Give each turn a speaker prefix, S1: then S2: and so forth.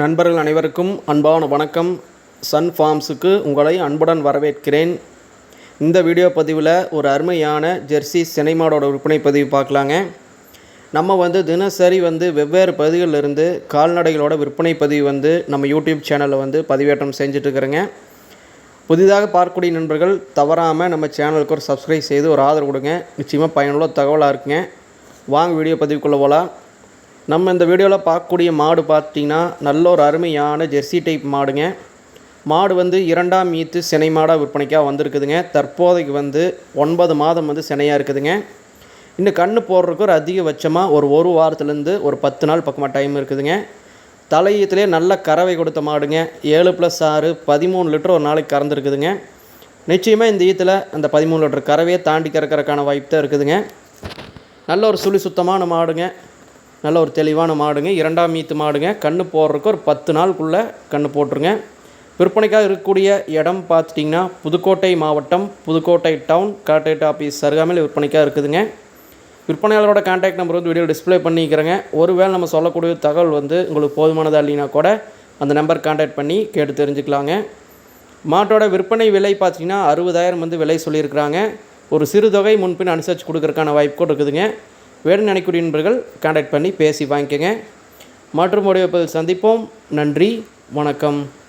S1: நண்பர்கள் அனைவருக்கும் அன்பான வணக்கம். சன் ஃபார்ம்ஸுக்கு உங்களை அன்புடன் வரவேற்கிறேன். இந்த வீடியோ பதிவில் ஒரு அருமையான ஜெர்சி சினைமாடோட விற்பனை பதிவு பார்க்கலாங்க. நம்ம வந்து தினசரி வந்து வெவ்வேறு பகுதிகளில் இருந்து கால்நடைகளோட விற்பனை பதிவு வந்து நம்ம யூடியூப் சேனலில் வந்து பதிவேற்றம் செஞ்சுட்ருக்குறேங்க. புதிதாக பார்க்கக்கூடிய நண்பர்கள் தவறாமல் நம்ம சேனலுக்கு ஒரு சப்ஸ்கிரைப் செய்து ஒரு ஆதரவு கொடுங்க. நிச்சயமாக பயனுள்ள தகவலாக இருக்குங்க. வாங்க வீடியோ பதிவுக்குள்ளே போகலாம் நம்ம இந்த வீடியோவில் பார்க்கக்கூடிய மாடு பார்த்தீங்கன்னா நல்ல ஒரு அருமையான ஜெர்சி டைப் மாடுங்க. மாடு வந்து இரண்டாம் மீத்து சினை மாடாக விற்பனைக்காக வந்திருக்குதுங்க. தற்போதைக்கு வந்து ஒன்பது மாதம் வந்து சினையாக இருக்குதுங்க. இன்னும் கண்ணு போடுறதுக்கு ஒரு அதிகபட்சமாக ஒரு ஒரு வாரத்துலேருந்து ஒரு பத்து நாள் பக்கமாக டைம் இருக்குதுங்க. தலையத்திலே நல்ல கறவை கொடுத்த மாடுங்க. ஏழு ப்ளஸ் ஆறு பதிமூணு லிட்டர் ஒரு நாளைக்கு கறந்துருக்குதுங்க. நிச்சயமாக இந்த ஈத்தில் அந்த பதிமூணு லிட்டர் கறவையை தாண்டி கறக்கறக்கான வாய்ப்பு தான் இருக்குதுங்க. நல்ல ஒரு சுழி சுத்தமான மாடுங்க. நல்ல ஒரு தெளிவான மாடுங்க. இரண்டாம் மீத்து மாடுங்க. கன்று போடுறதுக்கு ஒரு பத்து நாளுக்குள்ளே கன்று போட்டுருங்க. விற்பனைக்காக இருக்கக்கூடிய இடம் பார்த்துட்டிங்கன்னா புதுக்கோட்டை மாவட்டம் புதுக்கோட்டை டவுன் கார்டேட் ஆஃபீஸ் அருகாமையில் விற்பனைக்காக இருக்குதுங்க. விற்பனையாளரோட கான்டாக்ட் நம்பர் வந்து வீடியோ டிஸ்ப்ளே பண்ணிக்கிறேங்க. ஒருவேளை நம்ம சொல்லக்கூடிய தகவல் வந்து உங்களுக்கு போதுமானதாக இல்லைனா கூட அந்த நம்பர் கான்டாக்ட் பண்ணி கேட்டு தெரிஞ்சுக்கலாங்க. மாட்டோட விற்பனை விலை பார்த்தீங்கன்னா அறுபதாயிரம் வந்து விலை சொல்லியிருக்கிறாங்க. ஒரு சிறு தொகை முன்பின் அனுசரித்து கொடுக்குறக்கான வாய்ப்பு கூட இருக்குதுங்க. வேணும்னு நினைக்கூடிய நண்பர்கள் கான்டாக்ட் பண்ணி பேசி வாங்கிக்கோங்க. மற்றும் உடைய சந்திப்போம். நன்றி. வணக்கம்.